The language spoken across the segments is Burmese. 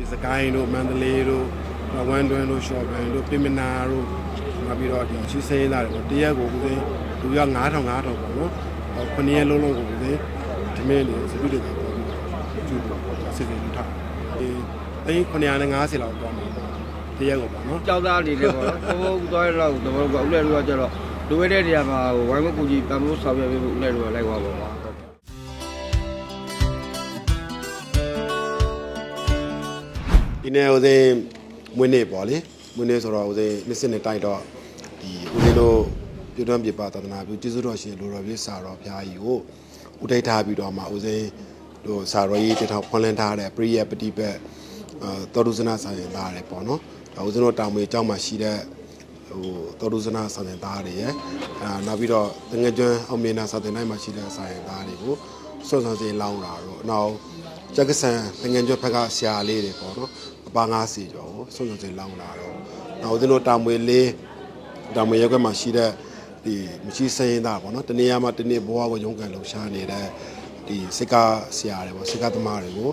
ဒီစကိုင်းတို့မန္တလေးတို့ဝမ်တွန်းတို့ရှော့ဘန်တို့ပြင်မနာတို့နောက်ပြီးတော့ဒီချီစင်းလာတယ်ပေါ့တရက်ကိုဦးစင်းလူရ9000 9000ပေါ့နော်ဟို9ရက်လုံးလုံးကိုဦးစင်းဒီမင်းလေးစပိတွေပေါ့ပြီးကျူပေါ့စစ်စစ်လူထားဒီသိန်း950လောက်တော့မှာတရက်ကိုပေါ့နော်ကြောက်သားအနေနဲ့ပေါ့နော်ဘုံဘုံသွားရတော့တဘောကဦးလည်းတို့ကကျတော့လိုရတဲ့နေရာမှာဝိုင်းမကူကြီးပံမိုးဆောင်ရွက်ပေးဖို့ဦးလည်းတို့ကလိုက်သွားပါပါ ဒီနေ့ဦးစင်းမွေးနေ့ပေါ့လေမွေးနေ့ဆိုတော့ဦးစင်းနှစ်စစ်နဲ့တိုက်တော့ဒီဦးစင်းတို့ပြုတွန်းပြပသာသနာပြုကျေးဇူးတော်ရှင်လိုတော်ပြစာတော်ဘုရားကြီးကိုဥဒိဋ္ဌာပြီးတော့မှဦးစင်းတို့စာတော်ကြီးတထောင်ဖွင့်လန်းထားတဲ့ပရိယပฏิပတ်အာတော်ဒုစနာဆိုင်ရင်သားတယ်ပေါ့နော်ဒါဦးစင်းတို့တောင်မေအကြောင်းမှာရှိတဲ့ဟိုတော်ဒုစနာဆိုင်ရင်သားတွေရယ်အာနောက်ပြီးတော့တငယ်ကျွန်းအောင်မေနာစာတင်တိုင်းမှာရှိတဲ့ဆိုင်ရင်သားတွေကိုစွန့်စွန့်စင်လောင်းတာတော့နောက်ကျက်ကဆန်တငယ်ကျွတ်ဖက်ကဆရာလေးတွေပေါ့နော် အပါ90ကျော်ကိုစုံစုံစင်လောင်းလာတော့နောက်ဦးဇင်းတို့တာမွေလေးတာမွေရက်ွက်မှာရှိတဲ့ဒီမရှိစရင်သားပေါ့နော်တနေရာမှာတနေ့ဘဝကိုရုန်းကန်လှူရှားနေတဲ့ဒီစစ်ကားဆရာတွေပေါ့စစ်ကားသမားတွေကို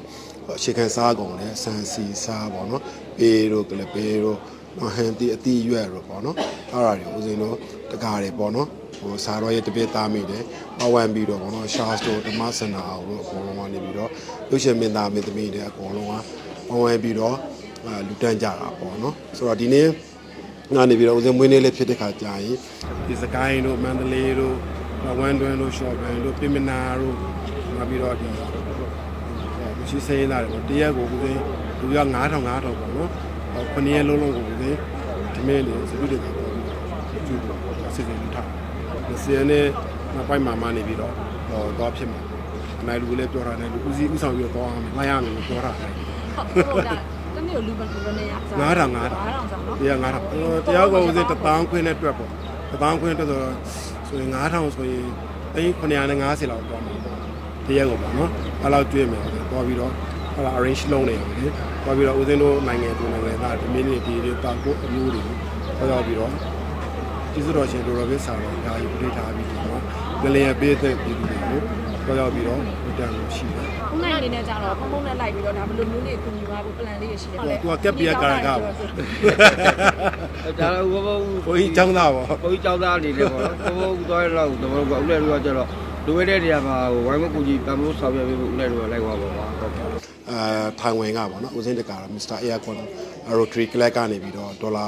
အရှိခံစားကုန်တယ်ဆန်စီစားပေါ့နော်ပေတို့ကလပေတို့နော်ဟန်တီအတီရွက်တို့ပေါ့နော်အဲ့ဒါတွေဦးဇင်းတို့တကားတွေပေါ့နော်ဟိုစာရောရဲ့တပည့်သားမိတယ်ပဝမ်ပြီးတော့ပေါ့နော်ရှာစတိုဓမ္မစန္ဒာအောင်တို့အကုန်လုံးကနေပြီးတော့လူရှင်မင်းသားမင်းသမီးတွေအကုန်လုံးက ပဝမ်ပြီးတော့အာလူတန်းကြတာပေါ့နော်ဆိုတော့ဒီနေ့ငါနေပြီးတော့ဦးဇင်းမွေးနေ့လေးဖြစ်တဲ့ခါကြာရင်ဒီစကိုင်းတို့မန္တလေးတို့ဝမ်တွန်းတို့ရှော့ဘန်တို့ပြင်မနာတို့နောက်ပြီးတော့ဒီမရှိစင်းလာတယ်ပေါ့တရက်ကိုဦးဇင်းလူရ9000 9000ပေါ့နော်ဟို9ရက်လုံးလုံးကိုဦးဇင်းဒီမင်းလေးစပိတွေပေါ့ပြီးကျူပေါ့စစ်စစ်လူထားစီရနဲ့နောက်ပိုင်းမှာမနေပြီးတော့ဟောတော့ဖြစ်မှာနိုင်လူလည်းပြောတာနိုင်လူဦးစီးဦးဆောင်ပြီးတော့တော့အောင်လိုက်ရမယ်လို့ပြောတာနိုင် ဟုတ်ဟုတ်ဒါတမျိုးလူဘယ်လိုလဲရစား9000 9000 9000ဆိုတော့တရား9000တရားကိုဦးစီးတပေါင်းခွင်းနဲ့တွက်ပေါ့တပေါင်းခွင်းတွက်ဆိုတော့ဆိုရင်9000ဆိုရင်သိန်း950လောက်တော့မှာတရားကိုပေါ့နော်အဲ့လောက်ကျွေးမယ်တော့ပြီးတော့အဲ့ဒါ arrange လုပ်နေရတယ်လေတော့ပြီးတော့ဦးစင်းတို့နိုင်ငံသူနိုင်ငံသားဒီမိနစ်ဒီတွေတောက်ကိုအမျိုးတွေဟောရောက်ပြီးတော့ကျေးဇူးတော်ရှင်တို့တော်ပြဆာတော်ဒါကြီးပြိထားပြီးတော့ငလျင်ပေးတဲ့ပြည်သူတွေကို ဟောရောက်ပြီးတော့ဝတ္တန်ကိုရှိတယ်ခုနိုင်အနေနဲ့ကြတော့ဖုံဖုံနဲ့လိုက်ပြီးတော့ဒါဘယ်လိုမျိုးလေးကူညီပါဖို့ plan လေးရရှိတယ်သူကကက်ပီယာကာရကပေါ့ဒါတော့ဘုံဘုံဘုန်းကြီးចောင်းသားပေါ့ဘုံကြောက်သားအနေနဲ့ပေါ့နော်ဘုံဘုံသွားရတော့တဘောကဦးလည်းတို့ကကျတော့လိုရတဲ့နေရာမှာဝိုင်းမကူကြီးပံမိုးဆောင်ရွက်ပေးဖို့ဦးလည်းတို့ကလိုက်သွားပါပါဟုတ်ကဲ့အဲထိုင်ဝမ်ကပေါ့နော်ဦးစင်းတကာတော့ Mr. Aircon Rotary Club ကနေပြီးတော့ဒေါ်လာ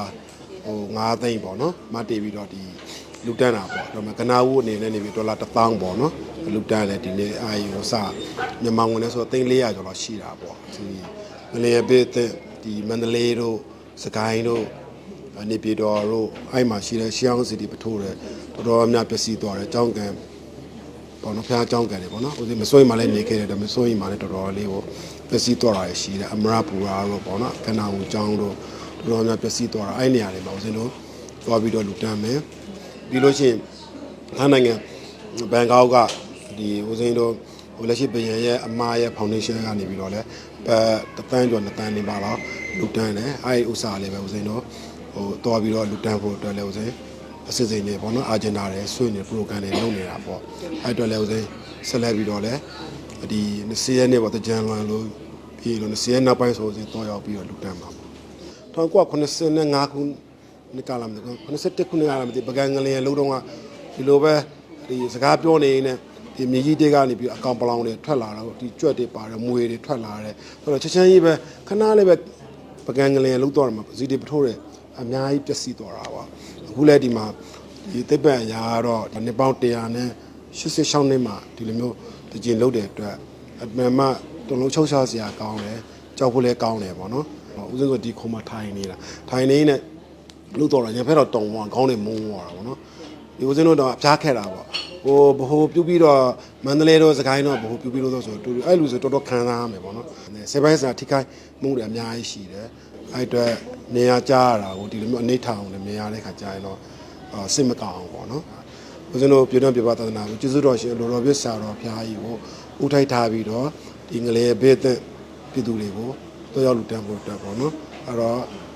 ဟို9သိန်းပေါ့နော်မတည်ပြီးတော့ဒီ လူတန်းတာပေါ့ဒါပေမဲ့ကနာဦးအနေနဲ့နေပြီးဒေါ်လာ1000ပေါ့နော်လူတန်းလည်းဒီနေ့အာရုံစမြန်မာငွေနဲ့ဆိုတော့3400ကျော်လောက်ရှိတာပေါ့ဒီမလျေပေးတဲ့ဒီမန္တလေးတို့စကိုင်းတို့နေပြည်တော်တို့အဲ့မှာရှိတဲ့ရှီအောင်စီတီပထိုးတယ်တော်တော်များပျက်စီးသွားတယ်ကြောင်းကံပေါ့နော်ဖျားကြောင်းကံတွေပေါ့နော်ဟိုဒီမစိုးရင်မှလည်းနေခဲ့တယ်ဒါမစိုးရင်မှလည်းတော်တော်လေးပေါ့ပျက်စီးသွားတာရှိတယ်အမရပူရာတို့ပေါ့နော်ကနာဦးကြောင်းတို့တော်တော်များပျက်စီးသွားတာအဲ့နေရာတွေမှာဦးဇင်းတို့သွားပြီးတော့လူတန်းမယ် ပြီးလို့ရှိရင်ထိုင်းနိုင်ငံဘန်ကောက်ကဒီဦးစီးတို့ဟိုလက်ရှိဘယံရဲ့အမားရဲ့ foundation ကနေပြီးတော့လဲအဲတသန်းကျော်နှစ်သန်းနေပါတော့လူတန်းတယ်အဲ့ဒီဥစ္စာလေးပဲဦးစီးတို့ဟိုသွားပြီးတော့လူတန်းဖို့အတွက်လဲဦးစီးအစစ်စိမ်တွေပေါ့နော်အာဂျင်နာတွေဆွေးနေ program တွေလုပ်နေတာပေါ့အဲ့အတွက်လည်းဦးစိမ်းဆက်လက်ပြီးတော့လည်းဒီ20ရက်နေ့ပေါ့တကြံလွန်လို့ပြီးလို့20ရက်နောက်ပိုင်းဆိုရင်တော့ရောက်ပြီးတော့လူတန်းပါပေါ့1985ခု နှစ်ကလာမသိဘူး81ခုနှစ်ကလာမသိပကံငလျင်လုံးတော့ကဒီလိုပဲဒီစကားပြောနေနေဒီမြေကြီးတွေကနေပြီးအကောင်ပလောင်တွေထွက်လာတော့ဒီကြွက်တွေပါတယ်မွေတွေထွက်လာတယ်ဆိုတော့ချက်ချင်းကြီးပဲခဏလေးပဲပကံငလျင်လုံးတော့မှာဇီတွေပထိုးတယ်အများကြီးပျက်စီးသွားတာပါအခုလည်းဒီမှာဒီသိပ္ပံအရာကတော့နှစ်ပေါင်း100နဲ့86နှစ်မှာဒီလိုမျိုးတကြင်လုတ်တဲ့အတွက်အမှန်မှတုံလုံးချုပ်ရှားစရာကောင်းတယ်ကြောက်ဖို့လည်းကောင်းတယ်ပေါ့နော်ဥစဉ်ကဒီခုံမှာထိုင်နေတာထိုင်နေနဲ့ လုတ်တော့ရံဖက်တော့တုံသွားခေါင်းတွေမုန်းသွားတာပေါ့နော်ဒီဦးစင်းတို့တော့အဖျားခဲ့တာပေါ့ဟိုဘဟိုပြုတ်ပြီးတော့မန္တလေးတို့စကိုင်းတော့ဘဟိုပြုတ်ပြီးလို့ဆိုတူတူအဲ့လူဆိုတော်တော်ခံစားရမယ်ပေါ့နော်ဆေးပိုင်းစာထိခိုက်မှုတွေအများကြီးရှိတယ်အဲ့အတွက်နေရာကြားရတာကိုဒီလိုမျိုးအနေထားအောင်လည်းမြင်ရတဲ့ခါကြားရင်တော့အာစိတ်မကောင်းအောင်ပေါ့နော်ဦးစင်းတို့ပြည်တော်ပြပသဒနာကိုကျေးဇူးတော်ရှင်လိုတော်ပြဆရာတော်ဘုရားကြီးကိုဥထိုက်ထားပြီးတော့ဒီငလေဘေးသက်ပြည်သူတွေကိုတော့ရောက်လူတန်းဖို့အတွက်ပေါ့နော်အဲ့တော့အ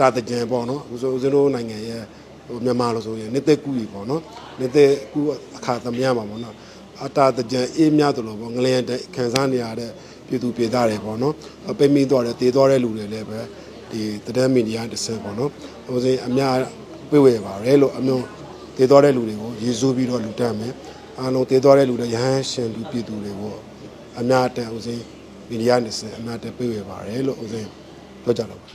တာတကြံပေါ့နော်ဦးစိုးဦးဇင်းတို့နိုင်ငံရဲ့ဟိုမြန်မာလို့ဆိုရင်နေသက်ကူကြီးပေါ့နော်နေသက်ကူအခါသမယမှာပေါ့နော်အတာတကြံအေးမြတ်တယ်လို့ပေါ့ငလျင်တခံစားနေရတဲ့ပြည်သူပြည်သားတွေပေါ့နော်ပိတ်မိသွားတယ်တည်သွားတဲ့လူတွေလည်းပဲဒီတဒန်းမီဒီယာတစ်ဆင့်ပေါ့နော်ဟိုစဉ်အများပြည့်ဝပါရဲလို့အမျိုးတည်သွားတဲ့လူတွေကိုရည်စူးပြီးတော့လူတက်မယ်အားလုံးတည်သွားတဲ့လူတွေရဟန်းရှင်လူပြည်သူတွေကိုအများတန်ဟိုစဉ်မီဒီယာတစ်ဆင့်အများတပြည့်ဝပါရဲလို့ဟိုစဉ်ပြောကြတော့ပါ